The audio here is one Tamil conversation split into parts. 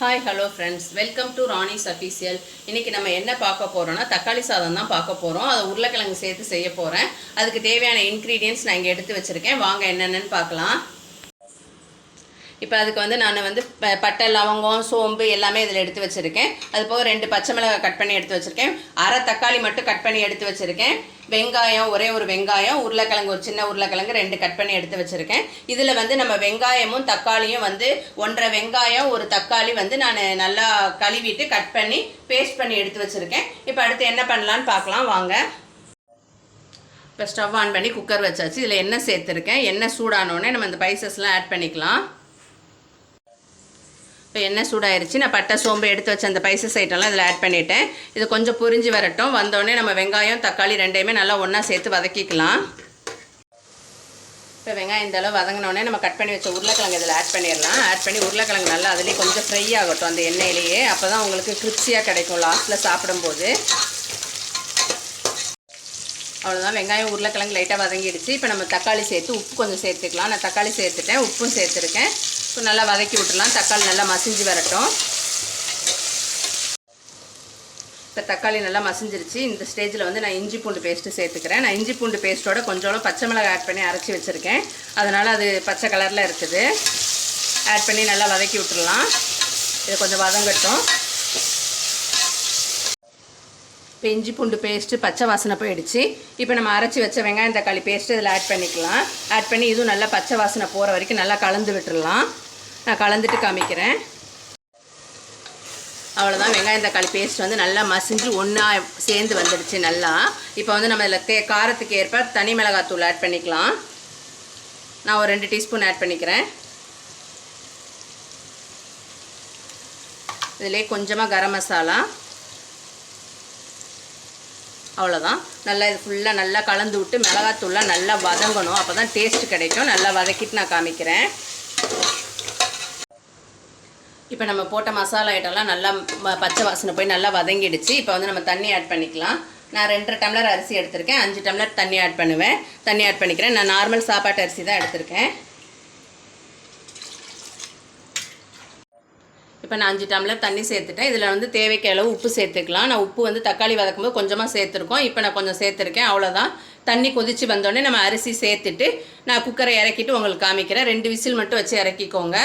Hi hello friends welcome to Rani's official இன்னைக்கு நம்ம என்ன பார்க்க போகிறோம்னா தக்காளி சாதம் தான் பார்க்க போகிறோம் அதை உருளைக்கிழங்கு சேர்த்து செய்ய போகிறேன் அதுக்கு தேவையான இன்க்ரீடியன்ஸ் நான் இங்கே எடுத்து வச்சுருக்கேன். வாங்க என்னென்னு பார்க்கலாம். இப்போ அதுக்கு வந்து நான் வந்து ப- பட்டை லவங்கம் சோம்பு எல்லாமே இதில் எடுத்து வச்சுருக்கேன். அது போக ரெண்டு பச்சை மிளகாய் கட் பண்ணி எடுத்து வச்சுருக்கேன். அரை தக்காளி மட்டும் கட் பண்ணி எடுத்து வச்சுருக்கேன். வெங்காயம் ஒரே ஒரு வெங்காயம் உருளைக்கிழங்கு ஒரு சின்ன உருளைக்கிழங்கு ரெண்டு கட் பண்ணி எடுத்து வச்சுருக்கேன். இதில் வந்து நம்ம வெங்காயமும் தக்காளியும் வந்து ஒன்றரை வெங்காயம் ஒரு தக்காளி வந்து நான் நல்லா கழுவிட்டு கட் பண்ணி பேஸ்ட் பண்ணி எடுத்து வச்சுருக்கேன். இப்போ அடுத்து என்ன பண்ணலான்னு பார்க்கலாம் வாங்க. இப்போ ஸ்டவ் ஆன் பண்ணி குக்கர் வச்சாச்சு. இதில் எண்ணெய் சேர்த்துருக்கேன். எண்ணெய் சூடானோடனே நம்ம இந்த பைசஸ்லாம் ஆட் பண்ணிக்கலாம். இப்போ எண்ணெய் சூடாயிருச்சு. நான் பட்டை சோம்பு எடுத்து வச்ச அந்த பைசஸ் ஐட்டம்லாம் இதில் ஆட் பண்ணிட்டேன். இது கொஞ்சம் புரிஞ்சு வரட்டும். வந்தோடனே நம்ம வெங்காயம் தக்காளி ரெண்டையுமே நல்லா ஒன்றா சேர்த்து வதக்கிக்கலாம். இப்போ வெங்காயம் இந்த அளவு வதங்கினோடனே நம்ம கட் பண்ணி வச்ச உருளைக்கிழங்கு இதில் ஆட் பண்ணிடலாம். ஆட் பண்ணி உருளைக்கிழங்கு நல்லா அதுலேயே கொஞ்சம் ஃப்ரை ஆகட்டும் அந்த எண்ணெயிலேயே. அப்போ தான் உங்களுக்கு கிரிப்சியாக கிடைக்கும். லாஸ்ட்டில் சாப்பிடும்போது. அவ்வளோதான் வெங்காயம் உருளைக்கிழங்கு லைட்டாக வதங்கிடுச்சு. இப்போ நம்ம தக்காளி சேர்த்து உப்பு கொஞ்சம் சேர்த்துக்கலாம். நான் தக்காளி சேர்த்துட்டேன். உப்பும் சேர்த்துருக்கேன். இப்போ நல்லா வதக்கி விட்டுலாம் தக்காளி நல்லா மசிஞ்சு வரட்டும். இப்போ தக்காளி நல்லா மசிஞ்சிருச்சு. இந்த ஸ்டேஜில் வந்து நான் இஞ்சி பூண்டு பேஸ்ட்டு சேர்த்துக்கிறேன். நான் இஞ்சி பூண்டு பேஸ்ட்டோட கொஞ்சோட பச்சை மிளகாய் ஆட் பண்ணி அரைச்சி வச்சுருக்கேன். அதனால் அது பச்சை கலரில் இருக்குது. ஆட் பண்ணி நல்லா வதக்கி விட்டுடலாம். இது கொஞ்சம் வதங்கட்டும். இப்போ இஞ்சி பூண்டு பேஸ்ட்டு பச்சை வாசனை போயிடுச்சு. இப்போ நம்ம அரைச்சி வச்ச வெங்காயம் தக்காளி பேஸ்ட்டு இதில் ஆட் பண்ணிக்கலாம். ஆட் பண்ணி இதுவும் நல்லா பச்சை வாசனை போகிற வரைக்கும் நல்லா கலந்து விட்டுடலாம் நான் கலந்துட்டு காமிக்கிறேன். அவ்வளோதான் வெங்காயம் தக்காளி பேஸ்ட் வந்து நல்லா மசிஞ்சு ஒன்றா சேர்ந்து வந்துடுச்சு நல்லா. இப்போ வந்து நம்ம இதில் தே காரத்துக்கு ஏற்ப தனி மிளகாத்தூள் ஆட் பண்ணிக்கலாம். நான் ஒரு ரெண்டு டீஸ்பூன் ஆட் பண்ணிக்கிறேன். இதிலே கொஞ்சமாக கரம் மசாலா. அவ்வளோதான் நல்லா இது ஃபுல்லாக நல்லா கலந்து விட்டு மிளகாத்தூள்லாம் நல்லா வதங்கணும். அப்போ தான் டேஸ்ட் கிடைக்கும். நல்லா வதக்கிட்டு நான் காமிக்கிறேன். இப்போ நம்ம போட்ட மசாலா ஐட்டம்லாம் நல்லா பச்சை வாசனை போய் நல்லா வதங்கிடுச்சு. இப்போ வந்து நம்ம தண்ணி ஆட் பண்ணிக்கலாம். நான் ரெண்டரை டம்ளர் அரிசி எடுத்திருக்கேன். அஞ்சு டம்ளர் தண்ணி ஆட் பண்ணுவேன். தண்ணி ஆட் பண்ணிக்கிறேன். நான் நார்மல் சாப்பாட்டு அரிசி தான் எடுத்திருக்கேன். இப்போ நான் அஞ்சு டம்ளர் தண்ணி சேர்த்துட்டேன். இதில் வந்து தேவைக்கு அளவு உப்பு சேர்த்துக்கலாம். நான் உப்பு வந்து தக்காளி வதக்கும்போது கொஞ்சமாக சேர்த்துருக்கோம். இப்போ நான் கொஞ்சம் சேர்த்துருக்கேன். அவ்வளோதான் தண்ணி கொதித்து வந்தோடனே நம்ம அரிசி சேர்த்துட்டு நான் குக்கரை இறக்கிட்டு உங்களுக்கு காமிக்கிறேன். ரெண்டு விசில் மட்டும் வச்சு இறக்கிக்கோங்க.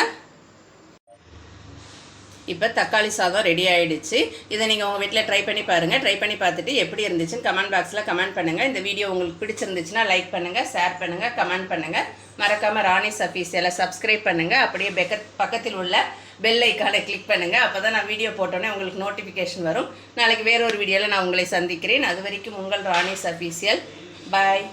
இப்போ தக்காளி சாதம் ரெடி ஆகிடுச்சு இதை நீங்கள் உங்கள் வீட்டில் ட்ரை பண்ணி பாருங்கள் ட்ரை பண்ணி பார்த்துட்டு எப்படி இருந்துச்சுன்னு கமெண்ட் பாக்ஸில் கமெண்ட் பண்ணுங்கள் இந்த வீடியோ உங்களுக்கு பிடிச்சிருந்துச்சுன்னா லைக் பண்ணுங்கள் ஷேர் பண்ணுங்கள் கமெண்ட் பண்ணுங்கள் மறக்காமல் ராணிஸ் எல்லாம் சப்ஸ்கிரைப் பண்ணுங்கள் அப்படியே பெக்க பக்கத்தில் உள்ள பெல் ஐக்கானை கிளிக் பண்ணுங்கள் அப்போ தான் நான் வீடியோ போட்டோன்னே உங்களுக்கு நோட்டிஃபிகேஷன் வரும். நாளைக்கு வேறொரு வீடியோவில் நான் உங்களை சந்திக்கிறேன். அது வரைக்கும் உங்கள் ராணிஸ் அஃபீஷியல் பாய்